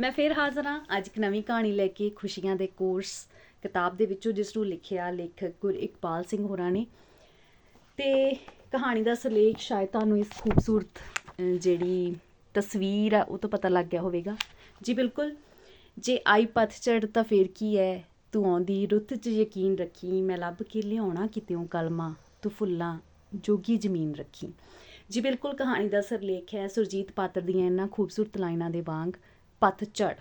ਮੈਂ ਫੇਰ ਹਾਜ਼ਰ ਹਾਂ ਅੱਜ ਇੱਕ ਨਵੀਂ ਕਹਾਣੀ ਲੈ ਕੇ ਖੁਸ਼ੀਆਂ ਦੇ ਕੋਰਸ ਕਿਤਾਬ ਦੇ ਵਿੱਚੋਂ, ਜਿਸ ਨੂੰ ਲਿਖਿਆ ਲੇਖਕ ਗੁਰ ਇਕਬਾਲ ਸਿੰਘ ਹੋਰਾਂ ਨੇ। ਤੇ ਕਹਾਣੀ ਦਾ ਸਿਰਲੇਖ ਸ਼ਾਇਦ ਤੁਹਾਨੂੰ ਇਸ ਖੂਬਸੂਰਤ ਜਿਹੜੀ ਤਸਵੀਰ ਆ, ਉਹ ਤੋਂ ਪਤਾ ਲੱਗ ਗਿਆ ਹੋਵੇਗਾ। ਜੀ ਬਿਲਕੁਲ, ਜੇ ਆਈ ਪਤਝੜ ਤਾਂ ਫੇਰ ਕੀ ਹੈ ਤੂੰ ਆਉਂਦੀ ਰੁੱਤ 'ਚ ਯਕੀਨ ਰੱਖੀ, ਮੈਂ ਲੱਭ ਕੇ ਲਿਆਉਣਾ ਕਿਤਿਓਂ ਕਲਮਾ, ਤੂੰ ਫੁੱਲਾਂ ਜੋਗੀ ਜ਼ਮੀਨ ਰੱਖੀ। ਜੀ ਬਿਲਕੁਲ, ਕਹਾਣੀ ਦਾ ਸਿਰਲੇਖ ਹੈ। ਸੁਰਜੀਤ ਪਾਤਰ ਦੀਆਂ ਇਹਨਾਂ ਖੂਬਸੂਰਤ ਲਾਈਨਾਂ ਦੇ ਵਾਂਗ ਪਤਝੜ।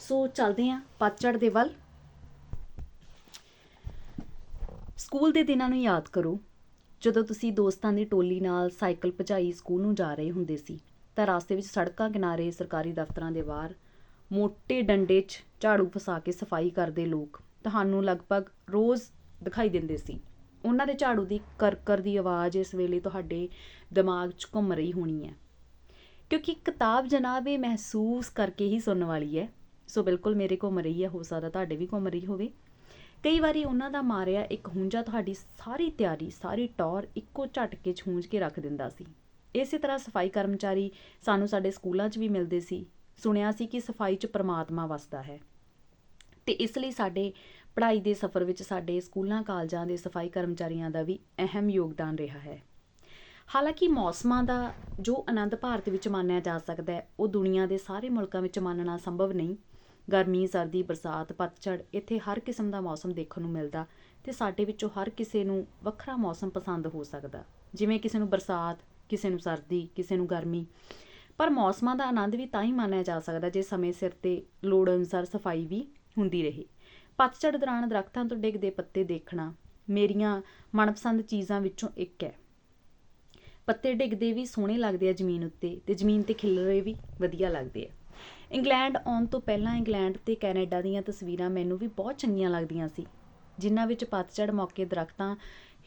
ਸੋ ਚੱਲਦੇ ਹਾਂ ਪਤਝੜ ਦੇ ਵੱਲ। ਸਕੂਲ ਦੇ ਦਿਨਾਂ ਨੂੰ ਯਾਦ ਕਰੋ, ਜਦੋਂ ਤੁਸੀਂ ਦੋਸਤਾਂ ਦੀ ਟੋਲੀ ਨਾਲ ਸਾਈਕਲ ਭਜਾਈ ਸਕੂਲ ਨੂੰ ਜਾ ਰਹੇ ਹੁੰਦੇ ਸੀ, ਤਾਂ ਰਾਸਤੇ ਵਿੱਚ ਸੜਕਾਂ ਕਿਨਾਰੇ ਸਰਕਾਰੀ ਦਫ਼ਤਰਾਂ ਦੇ ਬਾਹਰ ਮੋٹے ਡੰਡੇ 'ਚ ਝਾੜੂ ਫਸਾ ਕੇ ਸਫ਼ਾਈ ਕਰਦੇ ਲੋਕ ਤੁਹਾਨੂੰ ਲਗਭਗ ਰੋਜ਼ ਦਿਖਾਈ ਦਿੰਦੇ ਸੀ। ਉਹਨਾਂ ਦੇ ਝਾੜੂ ਦੀ ਕਰਕਰ ਦੀ ਆਵਾਜ਼ ਇਸ ਵੇਲੇ ਤੁਹਾਡੇ ਦਿਮਾਗ 'ਚ ਘੁੰਮ ਰਹੀ ਹੋਣੀ ਹੈ। ਕਿਉਂਕਿ ਕਿਤਾਬ ਜਨਾਬ ਇਹ ਮਹਿਸੂਸ ਕਰਕੇ ਹੀ ਸੁਣਨ ਵਾਲੀ ਹੈ। ਸੋ ਬਿਲਕੁਲ ਮੇਰੇ ਘੁੰਮ ਰਹੀ ਹੈ, ਹੋ ਸਕਦਾ ਤੁਹਾਡੇ ਵੀ ਘੁੰਮ ਰਹੀ ਹੋਵੇ। ਕਈ ਵਾਰੀ ਉਹਨਾਂ ਦਾ ਮਾਰਿਆ ਇੱਕ ਹੁੰਜਾ ਤੁਹਾਡੀ ਸਾਰੀ ਤਿਆਰੀ, ਸਾਰੀ ਟੌਰ ਇੱਕੋ ਝਟਕੇ 'ਚ ਹੂੰਜ ਕੇ ਰੱਖ ਦਿੰਦਾ ਸੀ। ਇਸੇ ਤਰ੍ਹਾਂ ਸਫ਼ਾਈ ਕਰਮਚਾਰੀ ਸਾਨੂੰ ਸਾਡੇ ਸਕੂਲਾਂ 'ਚ ਵੀ ਮਿਲਦੇ ਸੀ। ਸੁਣਿਆ ਸੀ ਕਿ ਸਫ਼ਾਈ 'ਚ ਪਰਮਾਤਮਾ ਵਸਦਾ ਹੈ। ਤੇ ਇਸ ਲਈ ਸਾਡੇ ਪੜ੍ਹਾਈ ਦੇ ਸਫ਼ਰ ਵਿੱਚ ਸਾਡੇ ਸਕੂਲਾਂ, ਕਾਲਜਾਂ ਦੇ ਸਫ਼ਾਈ ਕਰਮਚਾਰੀਆਂ ਦਾ ਵੀ ਅਹਿਮ ਯੋਗਦਾਨ ਰਿਹਾ ਹੈ। ਹਾਲਾਂਕਿ ਮੌਸਮਾਂ ਦਾ ਜੋ ਆਨੰਦ ਭਾਰਤ ਵਿੱਚ ਮਾਣਿਆ ਜਾ ਸਕਦਾ ਉਹ ਦੁਨੀਆ ਦੇ ਸਾਰੇ ਮੁਲਕਾਂ ਵਿੱਚ ਮਾਣਨਾ ਸੰਭਵ ਨਹੀਂ। ਗਰਮੀ, ਸਰਦੀ, ਬਰਸਾਤ, ਪਤਝੜ, ਇੱਥੇ ਹਰ ਕਿਸਮ ਦਾ ਮੌਸਮ ਦੇਖਣ ਨੂੰ ਮਿਲਦਾ ਤੇ ਸਾਡੇ ਵਿੱਚੋਂ ਹਰ ਕਿਸੇ ਨੂੰ ਵੱਖਰਾ ਮੌਸਮ ਪਸੰਦ ਹੋ ਸਕਦਾ। ਜਿਵੇਂ ਕਿਸੇ ਨੂੰ ਬਰਸਾਤ, ਕਿਸੇ ਨੂੰ ਸਰਦੀ, ਕਿਸੇ ਨੂੰ ਗਰਮੀ। ਪਰ ਮੌਸਮਾਂ ਦਾ ਆਨੰਦ ਵੀ ਤਾਂ ਹੀ ਮਾਣਿਆ ਜਾ ਸਕਦਾ ਜੇ ਸਮੇਂ ਸਿਰ ਤੇ ਲੋੜ ਅਨੁਸਾਰ ਸਫ਼ਾਈ ਵੀ ਹੁੰਦੀ ਰਹੇ। ਪਤਝੜ ਦੌਰਾਨ ਦਰਖਤਾਂ ਤੋਂ ਡਿੱਗਦੇ ਪੱਤੇ ਦੇਖਣਾ ਮੇਰੀਆਂ ਮਨਪਸੰਦ ਚੀਜ਼ਾਂ ਵਿੱਚੋਂ ਇੱਕ ਹੈ। ਪੱਤੇ ਡਿੱਗਦੇ ਵੀ ਸੋਹਣੇ ਲੱਗਦੇ ਆ ਜ਼ਮੀਨ ਉੱਤੇ ਤੇ ਜ਼ਮੀਨ ਤੇ ਖਿਲਰੇ ਵੀ ਵਧੀਆ ਲੱਗਦੇ ਆ। ਇੰਗਲੈਂਡ ਆਉਣ ਤੋਂ ਪਹਿਲਾਂ ਇੰਗਲੈਂਡ ਤੇ ਕੈਨੇਡਾ ਦੀਆਂ ਤਸਵੀਰਾਂ ਮੈਨੂੰ ਵੀ ਬਹੁਤ ਚੰਗੀਆਂ ਲੱਗਦੀਆਂ ਸੀ, ਜਿਨ੍ਹਾਂ ਵਿੱਚ ਪਤਝੜ ਮੌਕੇ ਦਰਖਤਾਂ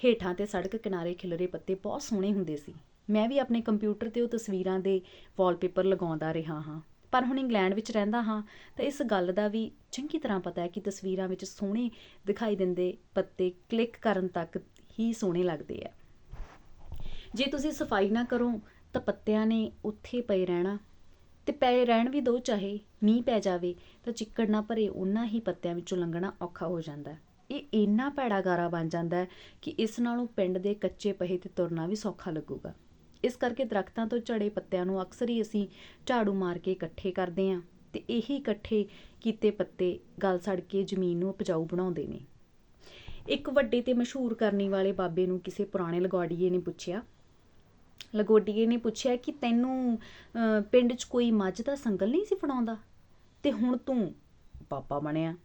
ਹੇਠਾਂ ਤੇ ਸੜਕ ਕਿਨਾਰੇ ਖਿਲਰੇ ਪੱਤੇ ਬਹੁਤ ਸੋਹਣੇ ਹੁੰਦੇ ਸੀ। ਮੈਂ ਵੀ ਆਪਣੇ ਕੰਪਿਊਟਰ ਤੇ ਉਹ ਤਸਵੀਰਾਂ ਦੇ ਵਾਲਪੇਪਰ ਲਗਾਉਂਦਾ ਰਿਹਾ ਹਾਂ। ਪਰ ਹੁਣ ਇੰਗਲੈਂਡ ਵਿੱਚ ਰਹਿੰਦਾ ਹਾਂ ਤਾਂ ਇਸ ਗੱਲ ਦਾ ਵੀ ਚੰਗੀ ਤਰ੍ਹਾਂ ਪਤਾ ਹੈ ਕਿ ਤਸਵੀਰਾਂ ਵਿੱਚ ਸੋਹਣੇ ਦਿਖਾਈ ਦਿੰਦੇ ਪੱਤੇ ਕਲਿੱਕ ਕਰਨ ਤੱਕ ਹੀ ਸੋਹਣੇ ਲੱਗਦੇ ਆ। ਜੇ ਤੁਸੀਂ ਸਫ਼ਾਈ ਨਾ ਕਰੋ, ਤਾਂ ਪੱਤਿਆਂ ਨੇ ਉੱਥੇ ਪਏ ਰਹਿਣਾ। ਤੇ ਪਏ ਰਹਿਣ ਵੀ ਦੋ, ਚਾਹੇ ਮੀਂਹ ਪੈ ਜਾਵੇ, ਤਾਂ ਚਿੱਕੜ ਨਾ ਭਰੇ ਉਹਨਾਂ ਹੀ ਪੱਤਿਆਂ ਵਿੱਚੋਂ ਲੰਘਣਾ ਔਖਾ ਹੋ ਜਾਂਦਾ ਹੈ। ਇਹ ਇੰਨਾ ਭੈੜਾ ਗਾਰਾ ਬਣ ਜਾਂਦਾ ਹੈ ਕਿ ਇਸ ਨਾਲੋਂ ਪਿੰਡ ਦੇ ਕੱਚੇ ਪਹੇ ਤੇ ਤੁਰਨਾ ਵੀ ਸੌਖਾ ਲੱਗੂਗਾ। ਇਸ ਕਰਕੇ ਦਰਖਤਾਂ ਤੋਂ ਝੜੇ ਪੱਤਿਆਂ ਨੂੰ ਅਕਸਰ ਹੀ ਅਸੀਂ ਝਾੜੂ ਮਾਰ ਕੇ ਇਕੱਠੇ ਕਰਦੇ ਹਾਂ ਤੇ ਇਹੀ ਇਕੱਠੇ ਕੀਤੇ ਪੱਤੇ ਗਲ ਸੜ ਕੇ ਜ਼ਮੀਨ ਨੂੰ ਉਪਜਾਊ ਬਣਾਉਂਦੇ ਨੇ। ਇੱਕ ਵੱਡੇ ਤੇ ਮਸ਼ਹੂਰ ਕਰਨੀ ਵਾਲੇ ਬਾਬੇ ਨੂੰ ਕਿਸੇ ਪੁਰਾਣੇ ਲਗੋੜੀਏ ਨੇ ਪੁੱਛਿਆ ਲਗੋਡੀਏ ਨੇ ਪੁੱਛਿਆ ਕਿ ਤੈਨੂੰ ਪਿੰਡ 'ਚ ਕੋਈ ਮੱਝ ਦਾ ਸੰਗਲ ਨਹੀਂ ਸੀ ਫੜਾਉਂਦਾ? ਤੇ ਹੁਣ ਤੂੰ ਪਾਪਾ ਬਣਿਆ।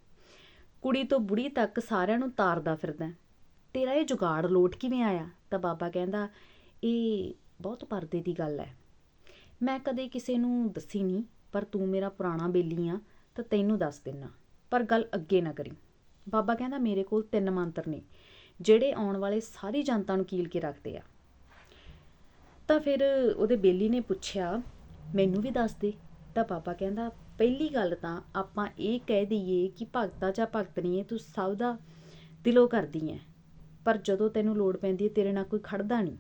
ਕੁੜੀ ਤੋਂ ਬੁੜੀ ਤੱਕ ਸਾਰਿਆਂ ਨੂੰ ਤਾਰਦਾ ਫਿਰਦਾ ਤੇਰਾ ਇਹ ਜੁਗਾੜ ਲੋਟ ਕਿਵੇਂ ਆਇਆ? ਤਾਂ ਬਾਬਾ ਕਹਿੰਦਾ, ਇਹ ਬਹੁਤ ਪਰਦੇ ਦੀ ਗੱਲ ਹੈ। ਮੈਂ ਕਦੇ ਕਿਸੇ ਨੂੰ ਦੱਸੀ ਨਹੀਂ, ਪਰ ਤੂੰ ਮੇਰਾ ਪੁਰਾਣਾ ਬੇਲੀ ਆ, ਤਾਂ ਤੈਨੂੰ ਦੱਸ ਦਿੰਨਾ। ਪਰ ਗੱਲ ਅੱਗੇ ਨਾ ਕਰੀ। ਬਾਬਾ ਕਹਿੰਦਾ, ਮੇਰੇ ਕੋਲ ਤਿੰਨ ਮੰਤਰ ਨੇ, ਜਿਹੜੇ ਆਉਣ ਵਾਲੇ ਸਾਰੀ ਜਨਤਾ ਨੂੰ ਕੀਲ ਕੇ ਰੱਖਦੇ ਆ। ਤਾਂ ਫਿਰ ਉਹਦੇ ਬੇਲੀ ਨੇ ਪੁੱਛਿਆ, ਮੈਨੂੰ ਵੀ ਦੱਸ ਦੇ। ਤਾਂ ਪਾਪਾ ਕਹਿੰਦਾ, ਪਹਿਲੀ ਗੱਲ ਤਾਂ ਆਪਾਂ ਇਹ ਕਹਿ ਦਈਏ ਕਿ ਭਗਤਾ ਜਾਂ ਭਗਤਣੀ ਹੈ, ਤੂੰ ਸਭ ਦਾ ਦਿਲੋਂ ਕਰਦੀ ਹੈ ਪਰ ਜਦੋਂ ਤੈਨੂੰ ਲੋੜ ਪੈਂਦੀ ਹੈ, ਤੇਰੇ ਨਾਲ ਕੋਈ ਖੜਦਾ ਨਹੀਂ।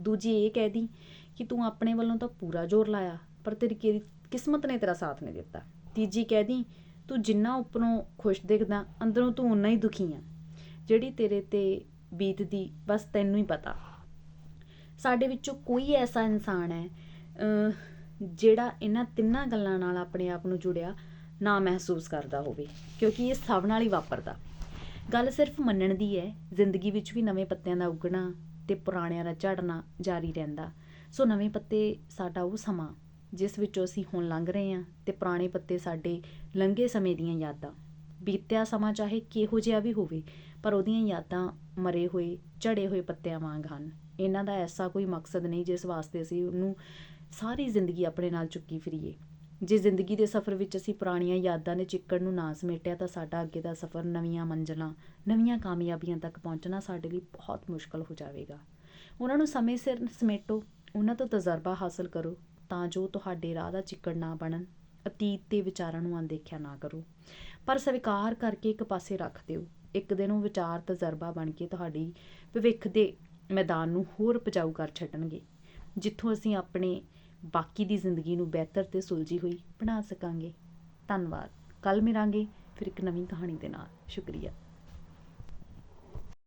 ਦੂਜੀ ਇਹ ਕਹਿ ਦੀ ਕਿ ਤੂੰ ਆਪਣੇ ਵੱਲੋਂ ਤਾਂ ਪੂਰਾ ਜ਼ੋਰ ਲਾਇਆ, ਪਰ ਤੇਰੀ ਕਿਸਮਤ ਨੇ ਤੇਰਾ ਸਾਥ ਨਹੀਂ ਦਿੱਤਾ। ਤੀਜੀ ਕਹਿ ਦੀ, ਤੂੰ ਜਿੰਨਾ ਉੱਪਰੋਂ ਖੁਸ਼ ਦਿਖਦਾ, ਅੰਦਰੋਂ ਤੂੰ ਉਨਾ ਹੀ ਦੁਖੀ ਆ। ਜਿਹੜੀ ਤੇਰੇ ਤੇ ਬੀਤਦੀ, ਬਸ ਤੈਨੂੰ ਹੀ ਪਤਾ। ਸਾਡੇ ਵਿੱਚੋਂ ਕੋਈ ਐਸਾ ਇਨਸਾਨ ਹੈ ਜਿਹੜਾ ਇਹਨਾਂ ਤਿੰਨਾਂ ਗੱਲਾਂ ਨਾਲ ਆਪਣੇ ਆਪ ਨੂੰ ਜੁੜਿਆ ਨਾ ਮਹਿਸੂਸ ਕਰਦਾ ਹੋਵੇ, ਕਿਉਂਕਿ ਇਹ ਸਭ ਨਾਲ ਹੀ ਵਾਪਰਦਾ। ਗੱਲ ਸਿਰਫ ਮੰਨਣ ਦੀ ਹੈ, ਜ਼ਿੰਦਗੀ ਵਿੱਚ ਵੀ ਨਵੇਂ ਪੱਤਿਆਂ ਦਾ ਉੱਗਣਾ ਤੇ ਪੁਰਾਣਿਆਂ ਦਾ ਝੜਨਾ ਜਾਰੀ ਰਹਿੰਦਾ। ਸੋ ਨਵੇਂ ਪੱਤੇ ਸਾਡਾ ਉਹ ਸਮਾਂ, ਜਿਸ ਵਿੱਚੋਂ ਅਸੀਂ ਹੁਣ ਲੰਘ ਰਹੇ ਹਾਂ ਤੇ ਪੁਰਾਣੇ ਪੱਤੇ ਸਾਡੇ ਲੰਘੇ ਸਮੇਂ ਦੀਆਂ ਯਾਦਾਂ। ਬੀਤਿਆ ਸਮਾਂ ਚਾਹੇ ਕਿਹੋ ਜਿਹਾ ਵੀ ਹੋਵੇ, ਪਰ ਉਹਦੀਆਂ ਯਾਦਾਂ ਮਰੇ ਹੋਏ, ਝੜੇ ਹੋਏ ਪੱਤਿਆਂ ਵਾਂਗ ਹਨ। ਇਹਨਾਂ ਦਾ ਐਸਾ ਕੋਈ ਮਕਸਦ ਨਹੀਂ ਜਿਸ ਵਾਸਤੇ ਅਸੀਂ ਉਹਨੂੰ ਸਾਰੀ ਜ਼ਿੰਦਗੀ ਆਪਣੇ ਨਾਲ ਚੁੱਕੀ ਫਿਰੀਏ। ਜੇ ਜ਼ਿੰਦਗੀ ਦੇ ਸਫ਼ਰ ਵਿੱਚ ਅਸੀਂ ਪੁਰਾਣੀਆਂ ਯਾਦਾਂ ਨੇ ਚਿੱਕੜ ਨੂੰ ਨਾ ਸਮੇਟਿਆ ਤਾਂ ਸਾਡਾ ਅੱਗੇ ਦਾ ਸਫ਼ਰ ਨਵੀਆਂ ਮੰਜ਼ਲਾਂ, ਨਵੀਆਂ ਕਾਮਯਾਬੀਆਂ ਤੱਕ ਪਹੁੰਚਣਾ ਸਾਡੇ ਲਈ ਬਹੁਤ ਮੁਸ਼ਕਲ ਹੋ ਜਾਵੇਗਾ। ਉਹਨਾਂ ਨੂੰ ਸਮੇਂ ਸਿਰ ਸਮੇਟੋ, ਉਹਨਾਂ ਤੋਂ ਤਜਰਬਾ ਹਾਸਲ ਕਰੋ ਤਾਂ ਜੋ ਤੁਹਾਡੇ ਰਾਹ ਦਾ ਚਿੱਕੜ ਨਾ ਬਣਨ, ਅਤੀਤ ਦੇ ਵਿਚਾਰਾਂ ਨੂੰ ਅਣਦੇਖਿਆ ਨਾ ਕਰੋ। ਪਰ ਸਵੀਕਾਰ ਕਰਕੇ ਇੱਕ ਪਾਸੇ ਰੱਖ ਦਿਓ। ਇੱਕ ਦਿਨ ਉਹ ਵਿਚਾਰ ਤਜਰਬਾ ਬਣ ਕੇ ਤੁਹਾਡੀ ਭਵਿੱਖ ਦੇ ਮੈਦਾਨ ਨੂੰ ਹੋਰ ਉਪਜਾਊ ਕਰ ਛੱਡਣਗੇ, ਜਿੱਥੋਂ ਅਸੀਂ ਆਪਣੇ ਬਾਕੀ ਦੀ ਜ਼ਿੰਦਗੀ ਨੂੰ ਬਿਹਤਰ ਤੇ ਸੁਲਝੀ ਹੋਈ ਬਣਾ ਸਕਾਂਗੇ। ਧੰਨਵਾਦ। ਕੱਲ ਮਿਲਾਂਗੇ ਫਿਰ ਇੱਕ ਨਵੀਂ ਕਹਾਣੀ ਦੇ ਨਾਲ। ਸ਼ੁਕਰੀਆ।